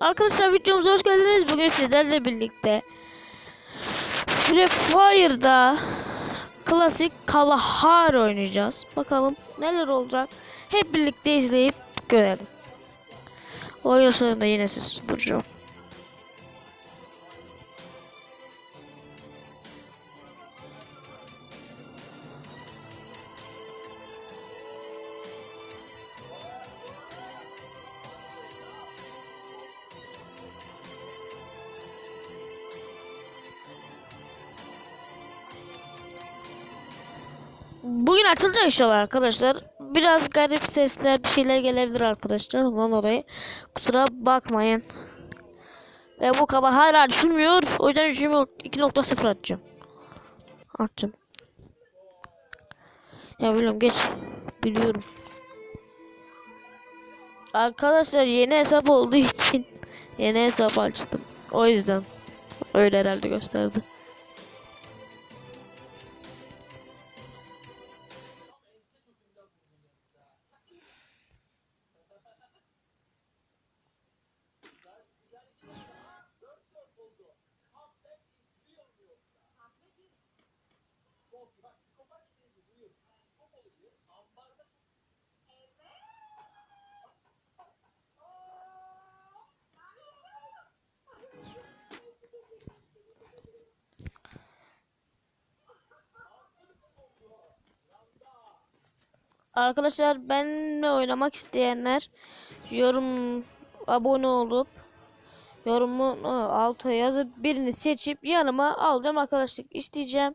Arkadaşlar videomuza hoş geldiniz. Bugün sizlerle birlikte Free Fire'da klasik Kalahari oynayacağız. Bakalım neler olacak. Hep birlikte izleyip görelim. Oyun sonunda yine siz duracağım. Bugün açılacak inşallah arkadaşlar. Biraz garip sesler bir şeyler gelebilir arkadaşlar. Ondan dolayı kusura bakmayın. Ve bu kadar hala düşürmüyor. O yüzden düşürmüyor. 2.0 atacağım. Atacağım. Ya biliyorum geç. Biliyorum. Arkadaşlar yeni hesap olduğu için yeni hesap açtım. O yüzden öyle herhalde gösterdi. Arkadaşlar benimle oynamak isteyenler yorum abone olup yorumu alta yazıp birini seçip yanıma alacağım arkadaşlık isteyeceğim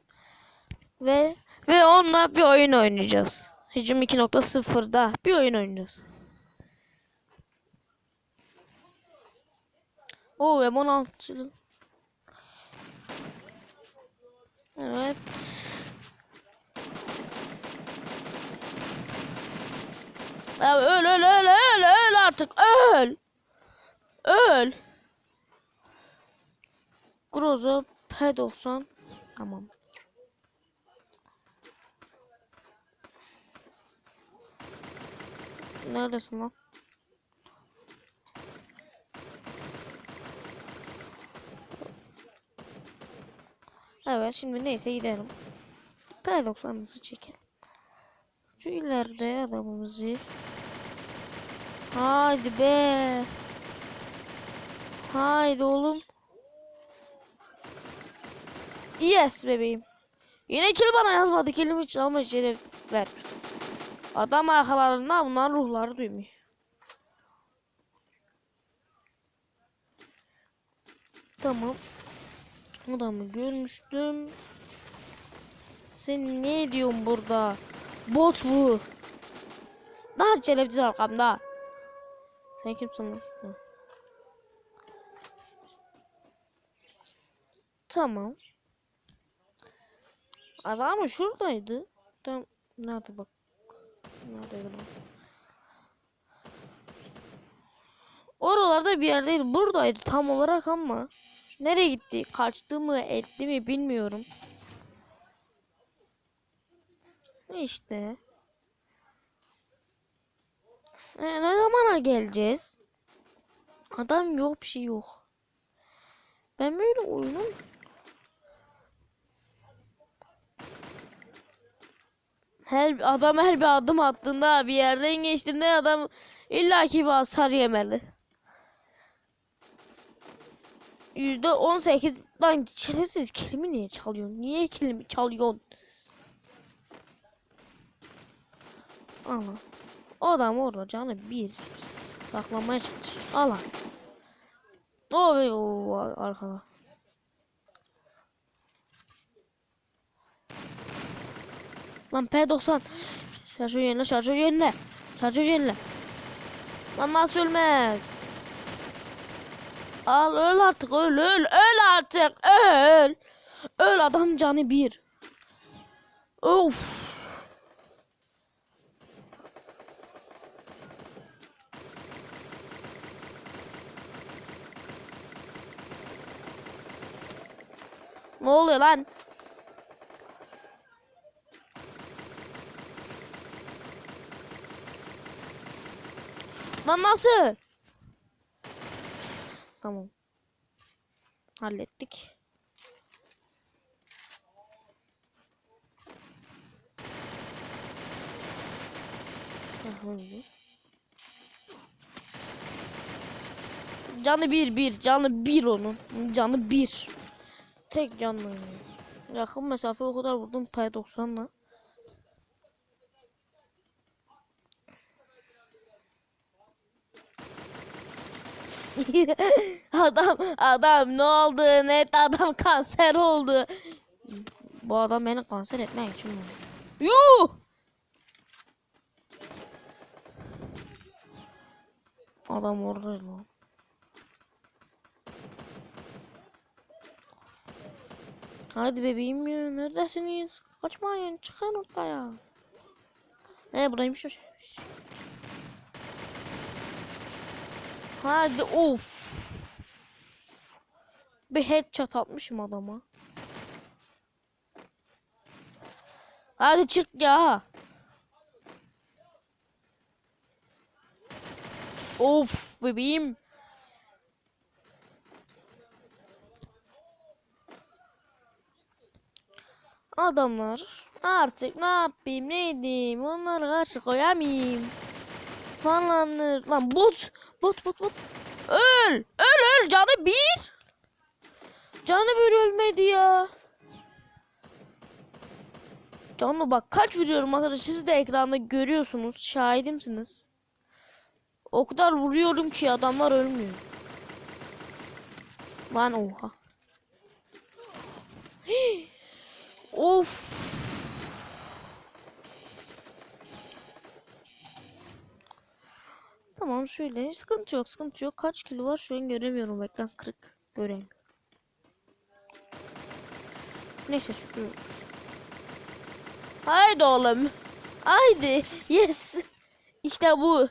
ve ve onunla bir oyun oynayacağız. Hücum 2.0'da bir oyun oynayacağız. Oo M16 Evet. Ya öl öl öl öl öl artık öl. Öl. Groza P90 tamam. Neredesin lan? Evet şimdi neyse gidelim. P90'ımızı çekelim. Şu ileride adamımızı. Haydi be. Haydi oğlum. Yes bebeğim. Yine kill bana yazmadı. Killimi çalma şerefler. Adam arkalarında bunların ruhları duymuyor. Tamam. Adamı görmüştüm. Sen ne ediyorsun burada? Bot bu. Daha şerefsiz arkamda. Sen kimsin. Tamam. Adam şuradaydı. Tam nerede bak. Neredeydi lan? Oralarda bir yerdeydi. Buradaydı tam olarak ama. Nereye gitti? Kaçtı mı etti mi bilmiyorum. İşte. E, ne zamana geleceğiz? Adam yok bir şey yok. Ben böyle oyunun her adam her bir adım attığında bir yerden geçtiğinde adam illaki bir hasar yemeli. Yüzde on sekiz lan şerefsiz kelimi niye çalıyorsun? Niye kelimi çalıyorsun? O adam orada canı bir. Saklamaya çalış. Allah. O ve o arkada. Lan P90. Şarjör yerine, şarjör yerine. Şarjör yerine. Lan nasıl ölmez? Al öl artık öl öl öl artık öl. Öl adam canı bir. Of. Ne oluyor lan? Lan nasıl? Tamam. Hallettik. Canı bir bir. Canı bir onun. Canı bir. Tek canlı. Yakın mesafe o kadar vurdum P90'la. adam adam ne oldu? Net adam kanser oldu. Bu adam beni kanser etmek için vurmuş. Yuh! Adam orada lan. Hadi bebeğim ya neredesiniz? Kaçmayın çıkın ortaya. He buradaymış o şeymiş. Hadi of. Bir headshot atmışım adama. Hadi çık ya. Of bebeğim. Adamlar artık ne yapayım ne edeyim onlara karşı koyamayayım. Falanır. Lan bot. Bot bot bot. Öl. Öl öl canı bir. Canı bir ölmedi ya. Canlı bak kaç vuruyorum arkadaşlar siz de ekranda görüyorsunuz şahidimsiniz. O kadar vuruyorum ki adamlar ölmüyor. Lan oha. Of. Tamam şöyle sıkıntı yok sıkıntı yok. Kaç kilo var şu an göremiyorum ekran kırık. Göremiyorum. Neyse şükür. Haydi oğlum. Haydi. Yes. İşte bu.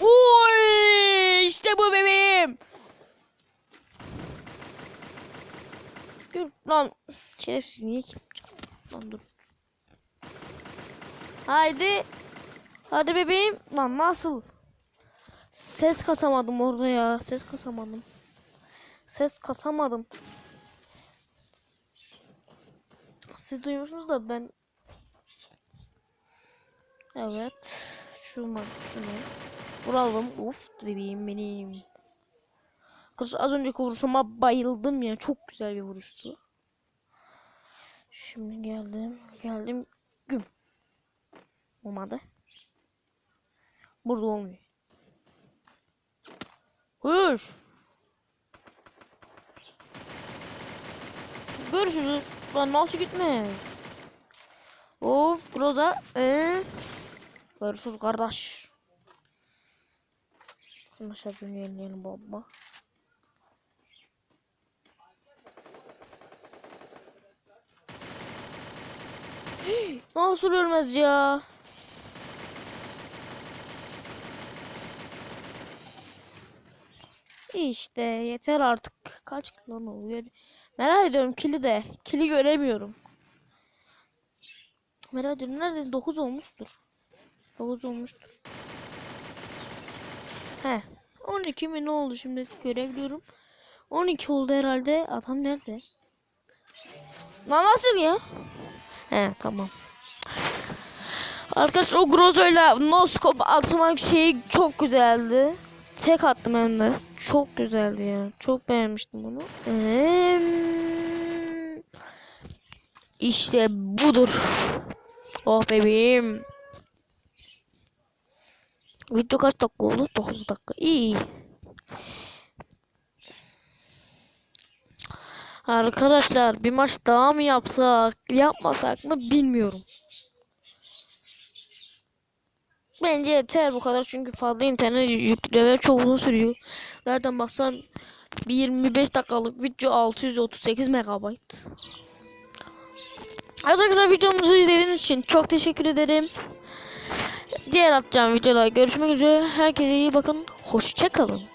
Oy! İşte bu bebeğim. Gör lan şerefsiz niye kiliteceğim? Lan dur. Haydi. Hadi bebeğim. Lan nasıl? Ses kasamadım orada ya. Ses kasamadım. Ses kasamadım. Siz duyuyorsunuz da ben Evet. Şu man şunu. Vuralım. Uf bebeğim benim. Kız az önceki vuruşuma bayıldım ya. Çok güzel bir vuruştu. Şimdi geldim. Geldim. Güm. Olmadı. Burada olmuyor. Hış. Görüşürüz. Lan nasıl gitme? Of Groza. Ee? Görüşürüz kardeş. Şunu şarjını yenileyelim baba. Nasıl ölmez ya? İşte yeter artık. Kaç lan oluyor? Merak ediyorum kili de. Kili göremiyorum. Merak ediyorum nerede? 9 olmuştur. 9 olmuştur. He. 12 mi ne oldu şimdi görebiliyorum. 12 oldu herhalde. Adam nerede? Lan nasıl ya? He tamam. Arkadaşlar o Grozo'yla noskop atmak şeyi çok güzeldi. Tek attım hem de. Çok güzeldi ya. Çok beğenmiştim bunu. Ee, işte budur. Oh bebeğim. Video kaç dakika oldu? 9 dakika. İyi. Arkadaşlar bir maç daha mı yapsak, yapmasak mı bilmiyorum. Bence yeter bu kadar çünkü fazla internet yükleme çok uzun sürüyor. Nereden baksan bir 25 dakikalık video 638 megabayt. Arkadaşlar videomuzu izlediğiniz için çok teşekkür ederim. Diğer atacağım videolar görüşmek üzere. Herkese iyi bakın. Hoşçakalın.